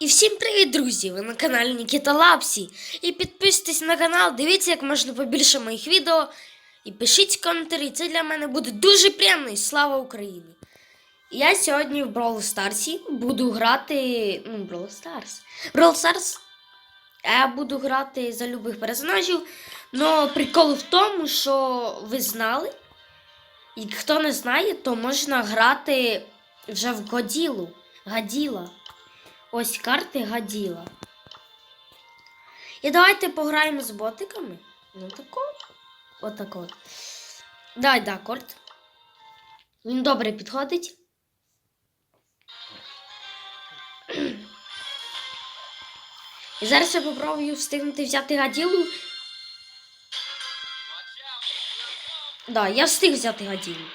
І всім привіт, друзі! Ви на каналі Нікіта Лапсі. І підписуйтесь на канал, дивіться як можна побільше моїх відео. І пишіть коментарі. Це для мене буде дуже приємно. І Слава Україні! Я сьогодні в Brawl Старсі буду грати. Ну, Brawl Stars. Brawl Stars. Я буду грати за любих персонажів. Но прикол в тому, що ви знали. І хто не знає, то можна грати вже в Годілу. Гаділа. Ось карти Гаділа. І давайте пограємо з ботиками. Ну тако. Отако. Дай, да, корт. Він добре підходить. І зараз я попробую встигнути взяти гаділу. Да, я встиг взяти гаділу.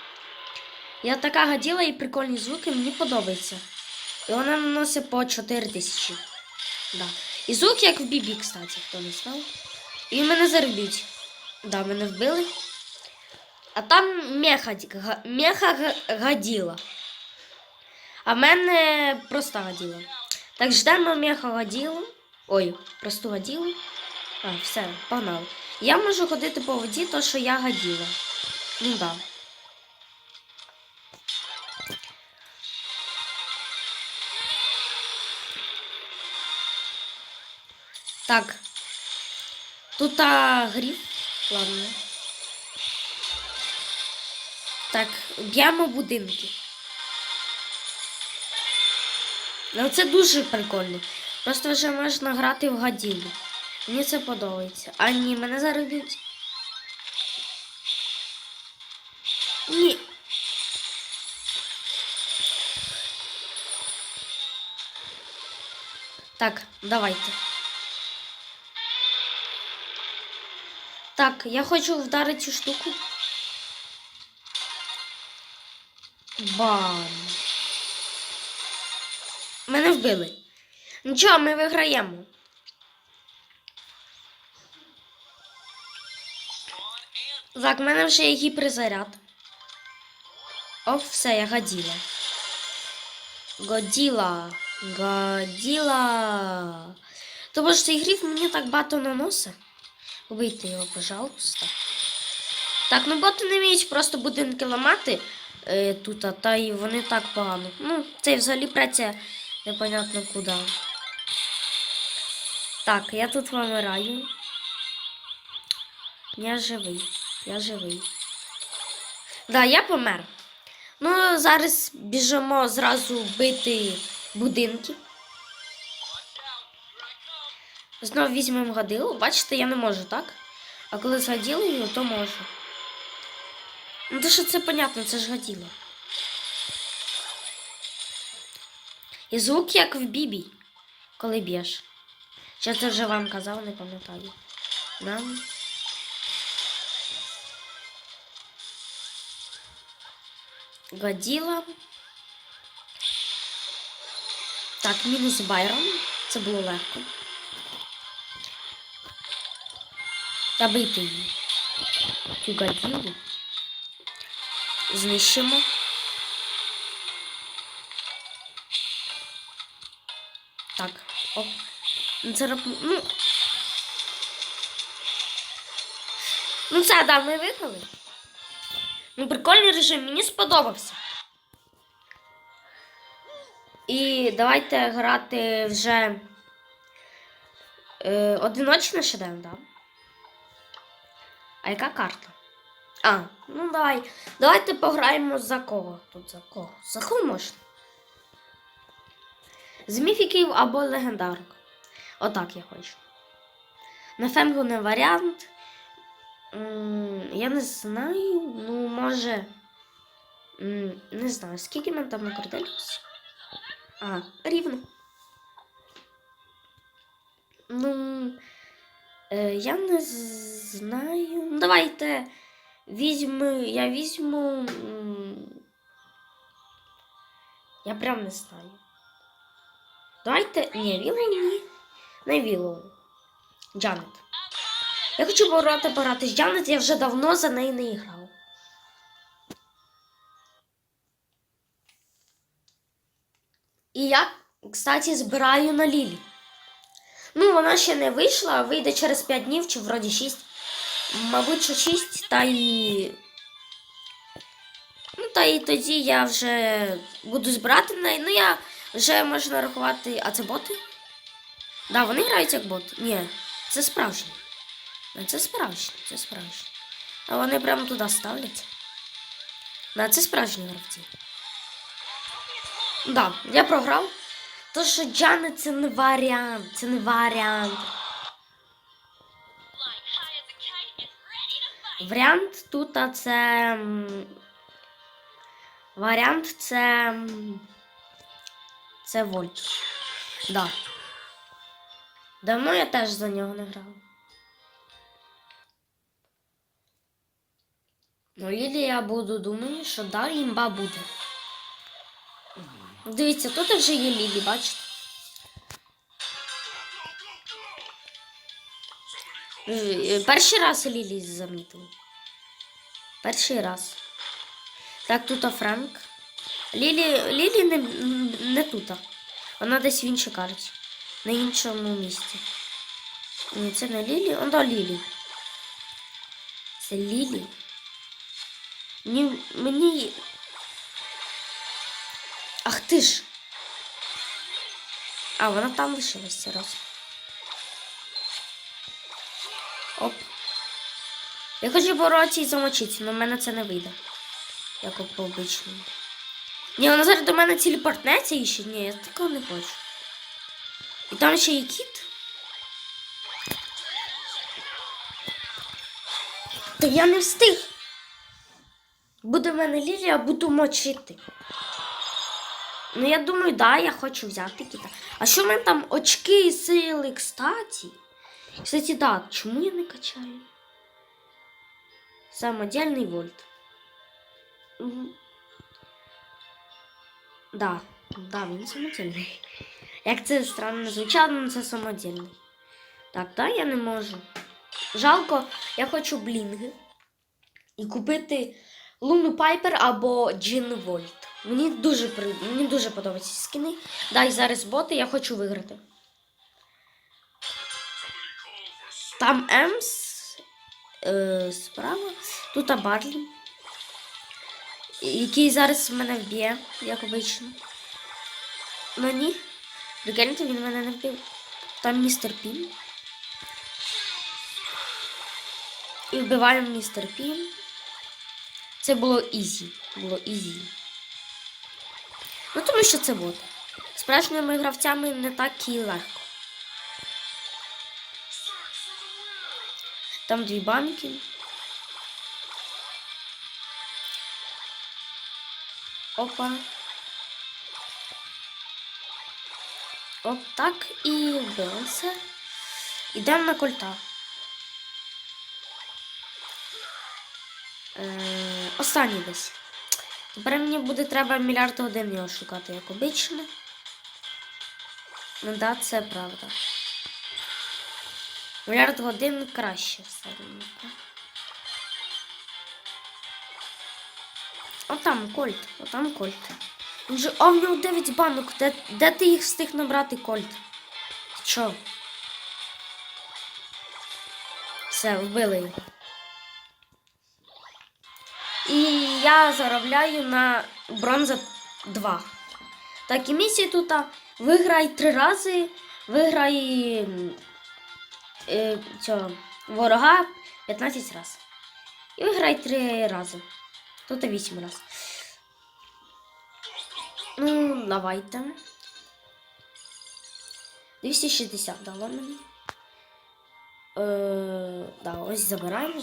Я така гаділа і прикольні звуки, мені подобається. І вона наносить по 4 тисячі. Да. І звук як в Бібі, кстати, хто не знав. І мене зарбіть. Да, мене вбили. А там меха, меха гаділа. А в мене проста гаділа. Так ждемо меха гаділу. Ой, просту гаділу. А, все, погнали. Я можу ходити по воді, то що я гаділа. Ну да. Так. Тут а, гриф. Ладно. Так, б'ємо будинки. Ну це дуже прикольно. Просто вже можна грати в гаділу. Мені це подобається. А ні, мене зараз. Ні. Так, давайте. Так, я хочу вдарити цю штуку. Бам. Мене вбили. Нічого, ми виграємо. Так, в мене вже є гіперзаряд. О, все, я гаділа. Годіла. Годіла. Тому що цей гриф мені так багато наносить. Убийте його, пожалуйста. Так, ну боти не вміють просто будинки ламати е, тут, а та й вони так погано. Ну, це взагалі праця непонятно куди. Так, я тут вимираю. Я живий. Я живий. Да, я помер. Ну, зараз біжимо зразу бити будинки. Знову візьмемо гадилу. Бачите, я не можу, так? А коли з то можу. Ну, то що це понятно, це ж гаділа. І звук як в бібі, коли б'єш. Чи це вже вам казав, не пам'ятаю. Нам. Годіла. Так, мінус Байрон. Це було легко. Та бити її. Цю гаділу. Знищимо. Так, оп. Роб- ну. Ну це, да, ми виграли. Ну, прикольний режим, мені сподобався. І давайте грати вже е, одиночно ще даємо, да? А яка карта? А, ну давай. Давайте пограємо за кого тут за кого? За кого можна? З міфіків або легендарок. Отак я хочу. На фенгу не варіант. Я не знаю, ну може. Не знаю, скільки мене там накрутилось? А, рівно. Ну. Е, я не знаю. Ну, Давайте візьму. Я візьму. Я прям не знаю. Давайте. Ні, Вілоу ні. Не Вілоу. Джанет. Я хочу пограти пограти з Джанет, я вже давно за неї не грав. І як? Кстати, збираю на Лілі. Ну, вона ще не вийшла, вийде через 5 днів чи вроді 6. Мабуть, що 6, та і. Ну, та і тоді я вже буду збирати неї. Ну, я вже можу нарахувати. А це боти? Да, вони грають як боти. Ні, це справжні. Ну, Це справжні, це справжні. А вони прямо туди ставлять. Да, це справжні гравці. Да, я програв. То, що Джани це не варіант, це не варіант. Варіант тут а це. Варіант це. Це Вольт. Да. Давно я теж за нього не грав. Ну, Лілі я буду думаю, що да, імба буде. Дивіться, тут вже є Лілі, бачите? Е, Перший раз Лілі замітив. Перший раз. Так, тут Франк. Лілі, Лілі не, не тут. Вона десь в іншій карті. На іншому місці. Ні, це не Лілі. Он да, Лілі. Це Лілі. Мені, мені. Ти ж. А, вона там лишилась раз. Оп. Я хочу боротися і замочитися, але в мене це не вийде. Як по обичному. Ні, вона зараз до мене телепортнеться і ще. Ні, я такого не хочу. І там ще є кіт. Та я не встиг. Буде в мене Лілія, буду мочити. Ну, я думаю, да, я хочу взяти кіта. А що в мене там очки і сили, кстати? Кстати, да, чому я не качаю? Самодельний вольт. Мгм. Да, да, він самодельний. Як це странно звучало, але це самодельний. Так, да, я не можу. Жалко, я хочу блінги. І купити Луну Пайпер або Джин Вольт. Мені дуже при... мені дуже подобаються скини. Да, і зараз боти, я хочу виграти. Там Емс е, справа. Тут Барлі. Який зараз мене вб'є, як обично. Ну ні. Прикиньте, він мене не вбив. Там містер Пін. І вбиваємо містер Пін. Це було ізі. Було ізі. Ну, що це бот. Справжніми гравцями не так і легко. Там дві банки. Опа. Оп, так і вбилося. Ідемо на кольта. Е, останній десь. Тепер мені буде треба мільярд годин його шукати, як обично. Ну да, це правда. Мільярд годин краще все. одно. Отам кольт, отам кольт. Він же, а в нього 9 банок. Де, де ти їх встиг набрати, кольт? Чо? Все, вбили його. Я заробляю на бронза 2. Так, і місії тут виграй три рази, виграй е, цього, ворога 15 разів. І виграй три рази. Тут 8 разів. Ну, давайте. 260 дало мені. Е, да, ось забираємо.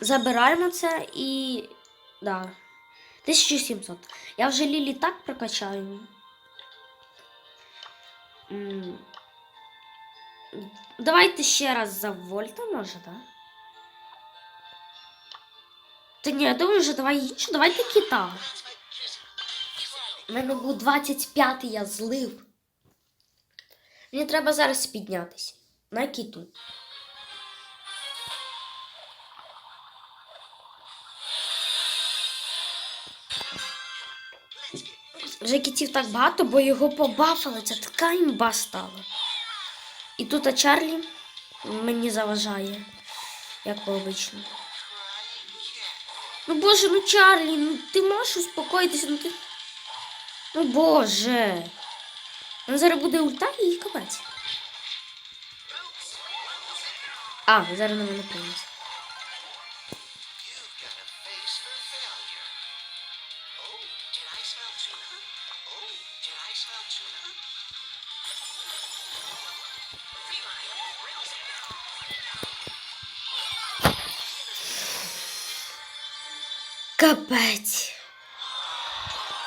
Забираємо це і. Да. 1700. Я вже Лілі так прокачаю. Давайте ще раз за Вольта, може, так? Та ні, я думаю, що давай іншу, давайте кита. У мене був 25 я злив. Мені треба зараз піднятися. На кіту. Вже так багато, бо його побафали. Це така імба стала. І тут а Чарлі мені заважає, як обично. Ну боже, ну Чарлі, ну ти можеш успокоїтися, ну ти. Ну боже. Ну зараз буде ульта і капець. А, зараз на мене принесе. Капець.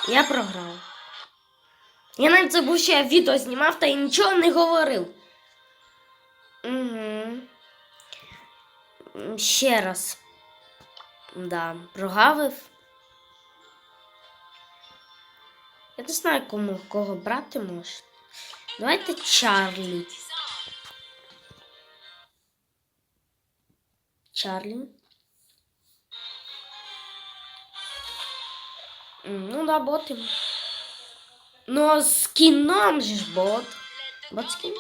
Я програв. Я навіть забув, що я відео знімав та й нічого не говорив. Угу. Ще раз. Да, прогавив. Я не знаю, кому кого брати може. Давайте Чарлі. Чарлі. Ну да, боти. Ну, а з кіном же ж бот. Бот скін.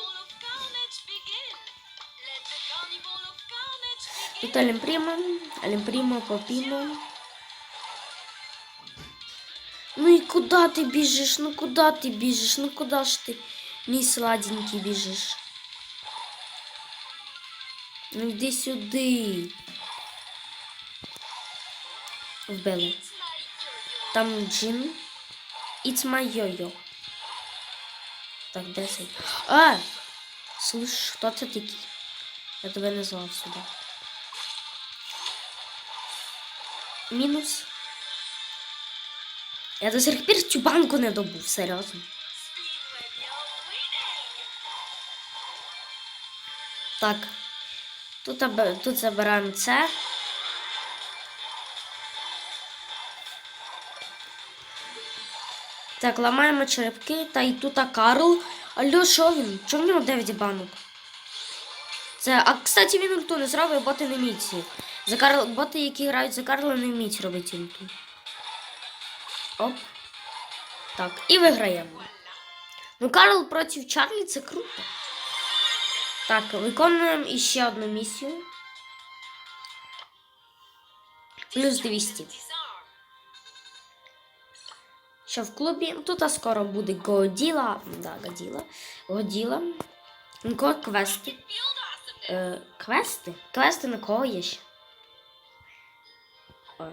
Тут Олімпрімо, Олімпрімо, Попімо. Ну і куди ти біжиш? Ну куди ти біжиш? Ну куди ж ти, мій сладенький, біжиш? Ну йди сюди. Вбили. Там джин. It's my йо-йо. Так, де цей? А! Слышь, хто це такий? Я тебе не звав сюди. Мінус. Я до сих пір цю банку не добув, серйозно. Так. Тут, тут забираємо це. Так, ламаємо черепки, та й тут Карл. Алло, що він? Чому в нього 9 банок? Це, а кстати, він ульту не зробив, боти не вміють. ці. За Карл, боти, які грають за Карла, не вміють робити ульту. Оп. Так, і виграємо. Ну, Карл проти Чарлі це круто. Так, виконуємо іще одну місію. Плюс 200. Що в клубі? Тут скоро буде Годіла. Да, Годіла. Годіла. На кого квести? Е, квести? Квести на кого є ще? О.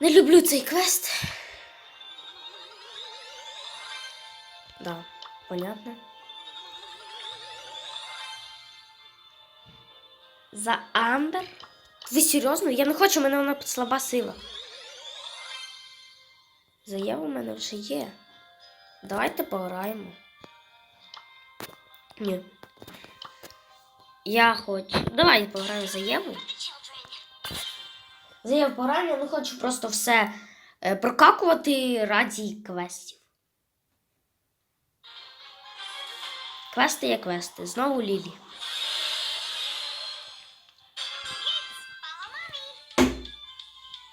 Не люблю цей квест. Да, понятно. За Амбер? Ви серйозно? Я не хочу, у мене вона слаба сила. Заява у мене вже є. Давайте пограємо. Ні. Я хочу. Давай пограємо заяву. Заяву пограємо, я не хочу просто все е, прокакувати раді квестів. Квести є квести. Знову Лілі.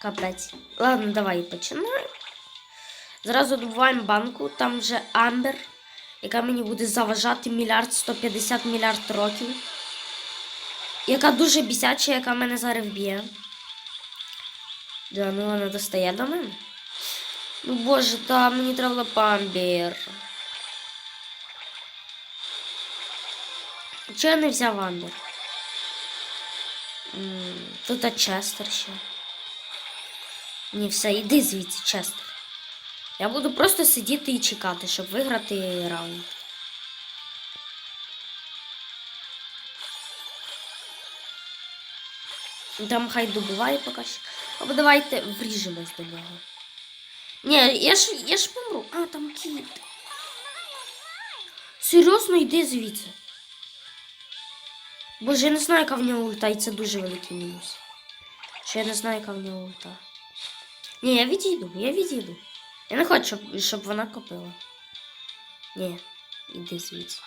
Капець. Ладно, давай починаємо. Зразу добуваємо банку, там вже Амбер, яка мені буде заважати мільярд 150 мільярд років. Яка дуже бісяча, яка мене зараз вб'є. Да, ну вона достає до мене. Ну боже, та мені треба Амбер. Чого я не взяв Амбер? Тут а Честер ще. Ні, все, іди звідси, Честер. Я буду просто сидіти і чекати, щоб виграти раунд. Там хай добуває поки що. Або давайте вріжемось до нього. Ні, я ж, я ж помру. А, там кіт. Серйозно йди звідси. Боже, я не знаю, яка в нього ульта, і це дуже великий мінус. Що я не знаю, яка в нього ульта. Ні, я відійду, я відійду. Я не хочу, щоб, вона копила. Ні, іди звідси.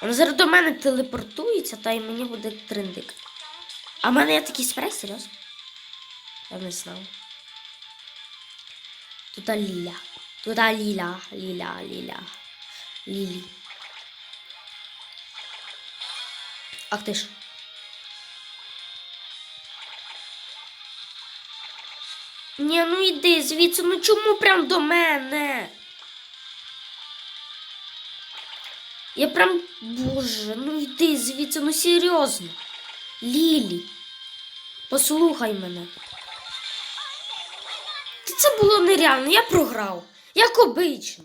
Вона зараз до мене телепортується, та й мені буде триндик. А в мене є такий спрей, серйозно? Я не знав. Тут Ліля. Тут Ліля, Ліля, Ліля. Лілі. Ах ти ж. Ні, ну йди звідси, ну чому прям до мене? Я прям. Боже, ну йди звідси, ну серйозно. Лілі, послухай мене. Це було нереально, я програв. Як обично.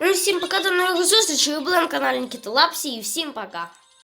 Ну всім пока до нових зустрічей. Ви були на каналі Нікіта Лапсі і всім пока.